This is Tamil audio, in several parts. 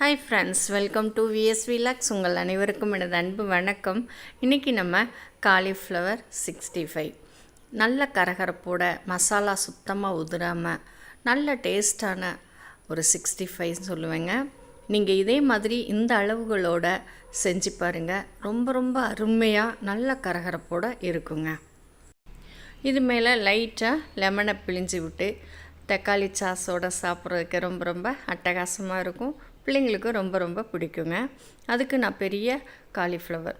Hi friends welcome to VSV vlogs உங்கள் அனைவருக்கும் எனது அன்பு வணக்கம். இன்றைக்கி நம்ம காலிஃப்ளவர் சிக்ஸ்டி ஃபைவ் நல்ல கரகரப்போட மசாலா சுத்தமாக உதிராமல் நல்ல டேஸ்டான ஒரு சிக்ஸ்டி ஃபைவ் சொல்லுவேங்க. நீங்கள் இதே மாதிரி இந்த அளவுகளோட செஞ்சு பாருங்கள் ரொம்ப ரொம்ப அருமையாக நல்ல கரகரப்போட இருக்குங்க. இது மேலே லைட்டாக லெமனை பிழிஞ்சு விட்டு தக்காளி சாஸோட சாப்பிட்றதுக்கு ரொம்ப ரொம்ப அட்டகாசமாக இருக்கும். பிள்ளைங்களுக்கு ரொம்ப ரொம்ப பிடிக்குங்க. அதுக்கு நான் பெரிய காலிஃப்ளவர்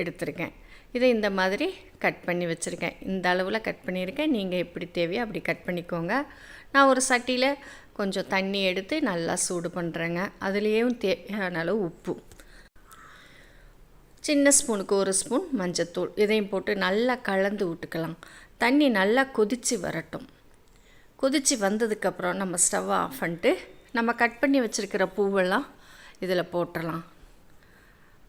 எடுத்திருக்கேன். இதை இந்த மாதிரி கட் பண்ணி வச்சுருக்கேன். இந்த அளவில் கட் பண்ணியிருக்கேன். நீங்கள் எப்படி தேவையோ அப்படி கட் பண்ணிக்கோங்க. நான் ஒரு சட்டியில் கொஞ்சம் தண்ணி எடுத்து நல்லா சூடு பண்ணுறேங்க அதுலேயும் தேவையான அளவு உப்பு. சின்ன ஸ்பூனுக்கு ஒரு ஸ்பூன் மஞ்சத்தூள். இதையும் போட்டு நல்லா கலந்து விட்டுக்கலாம். தண்ணி நல்லா கொதித்து வரட்டும். கொதித்து வந்ததுக்கப்புறம் நம்ம ஸ்டவ்வை ஆஃப் பண்ணிட்டு நம்ம கட் பண்ணி வச்சுருக்கிற பூவெல்லாம் இதில் போட்டுடலாம்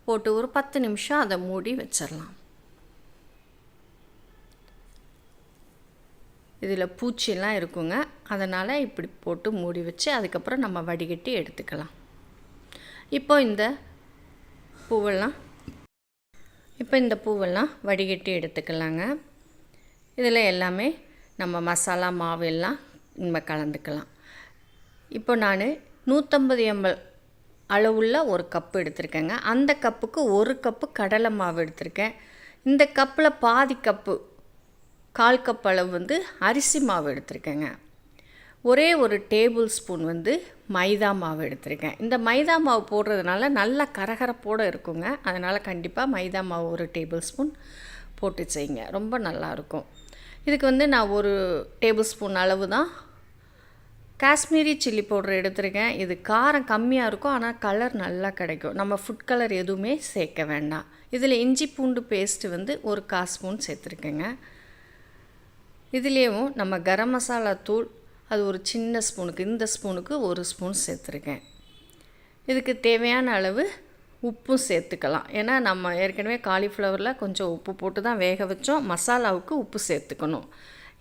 போட்டு ஒரு பத்து நிமிஷம் அதை மூடி வச்சிடலாம் இதில் பூச்சியெல்லாம் இருக்குங்க. அதனால் இப்படி போட்டு மூடி வச்சு அதுக்கப்புறம் நம்ம வடிகட்டி எடுத்துக்கலாம். இப்போ இந்த பூவெல்லாம் இப்போ இந்த பூவெல்லாம் வடிகட்டி எடுத்துக்கலாங்க. இதில் எல்லாமே நம்ம மசாலா மாவெல்லாம் நம்ம கலந்துக்கலாம். இப்போ நான் நூற்றம்பது எம்எல் அளவுள்ள ஒரு கப்பு எடுத்திருக்கேங்க. அந்த கப்புக்கு ஒரு கப்பு கடலை மாவு எடுத்திருக்கேன். இந்த கப்பில் பாதி கப்பு கால் கப் அளவு வந்து அரிசி மாவு எடுத்திருக்கேங்க. ஒரே ஒரு டேபிள் ஸ்பூன் வந்து மைதா மாவு எடுத்திருக்கேன். இந்த மைதா மாவு போடுறதுனால நல்லா கரகரப்போடு இருக்குங்க. அதனால் கண்டிப்பாக மைதா மாவு ஒரு டேபிள் ஸ்பூன் போட்டு செய்யுங்க. ரொம்ப நல்லாயிருக்கும் இதுக்கு வந்து நான் ஒரு டேபிள் ஸ்பூன் அளவு தான் காஷ்மீரி சில்லி பவுடர் எடுத்திருக்கேன். இது காரம் கம்மியாக இருக்கும் ஆனால் கலர் நல்லா கிடைக்கும். நம்ம ஃபுட் கலர் எதுவுமே சேர்க்க வேண்டாம். இதில் இஞ்சி பூண்டு பேஸ்ட்டு வந்து ஒரு கா ஸ்பூன் சேர்த்துருக்கேங்க. இதுலேயும் நம்ம கரம் மசாலா தூள் அது ஒரு சின்ன ஸ்பூனுக்கு இந்த ஸ்பூனுக்கு ஒரு ஸ்பூன் சேர்த்துருக்கேன். இதுக்கு தேவையான அளவு உப்பும் சேர்த்துக்கலாம். ஏன்னா நம்ம ஏற்கனவே காலிஃப்ளவரில் கொஞ்சம் உப்பு போட்டு தான் வேக வச்சோம். மசாலாவுக்கு உப்பு சேர்த்துக்கணும்.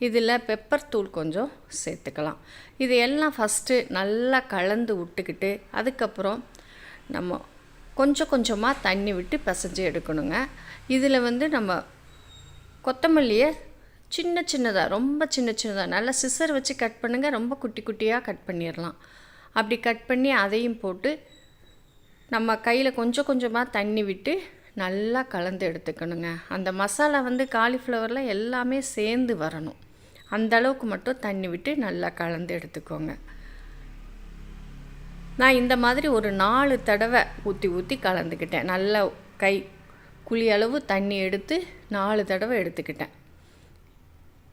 இதில் பெப்பர் தூள் கொஞ்சம் சேர்த்துக்கலாம். இது எல்லாம் ஃபஸ்ட்டு நல்லா கலந்து விட்டுக்கிட்டு அதுக்கப்புறம் நம்ம கொஞ்சம் கொஞ்சமாக தண்ணி விட்டு பிசைஞ்சு எடுக்கணுங்க. இதில் வந்து நம்ம கொத்தமல்லியை சின்ன சின்னதாக ரொம்ப சின்ன சின்னதாக நல்லா சிசர் வச்சு கட் பண்ணுங்கள் ரொம்ப குட்டி குட்டியாக கட் பண்ணிடலாம். அப்படி கட் பண்ணி அதையும் போட்டு நம்ம கையில் கொஞ்சம் கொஞ்சமாக தண்ணி விட்டு நல்லா கலந்து எடுத்துக்கணுங்க. அந்த மசாலா வந்து காலிஃப்ளவரில் எல்லாமே சேர்ந்து வரணும். அந்த அளவுக்கு மட்டும் தண்ணி விட்டு நல்லா கலந்து எடுத்துக்கோங்க. நான் இந்த மாதிரி ஒரு நாலு தடவை ஊற்றி ஊற்றி கலந்துக்கிட்டேன். நல்லா கை குழி அளவு தண்ணி எடுத்து நாலு தடவை எடுத்துக்கிட்டேன்.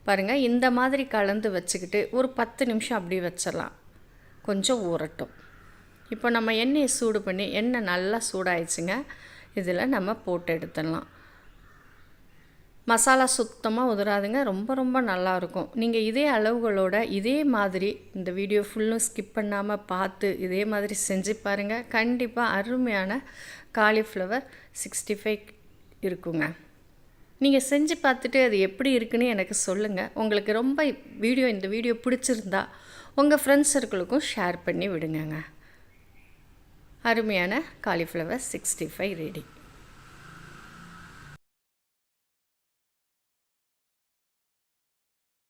பாருங்கள் இந்த மாதிரி கலந்து வச்சுக்கிட்டு ஒரு பத்து நிமிஷம் அப்படி வச்சிடலாம். கொஞ்சம் ஊறட்டும். இப்போ நம்ம எண்ணெயை சூடு பண்ணி எண்ணெய் நல்லா சூடாயிடுச்சுங்க. இதில் நம்ம போட்டு எடுத்துடலாம். மசாலா சுத்தமாக உதராதுங்க ரொம்ப ரொம்ப நல்லாயிருக்கும். நீங்கள் இதே அளவுகளோட இதே மாதிரி இந்த வீடியோ ஃபுல்லும் ஸ்கிப் பண்ணாமல் பார்த்து இதே மாதிரி செஞ்சு பாருங்கள் கண்டிப்பாக அருமையான காலிஃப்ளவர் சிக்ஸ்டி ஃபைவ் இருக்குங்க. நீங்கள் செஞ்சு பார்த்துட்டு அது எப்படி இருக்குன்னு எனக்கு சொல்லுங்கள் உங்களுக்கு ரொம்ப வீடியோ இந்த வீடியோ பிடிச்சிருந்தா உங்கள் ஃப்ரெண்ட்ஸ் சர்க்கிளுக்கும் ஷேர் பண்ணி விடுங்கங்க. அருமையான காலிஃப்ளவர் சிக்ஸ்டி ஃபைவ் ரெடி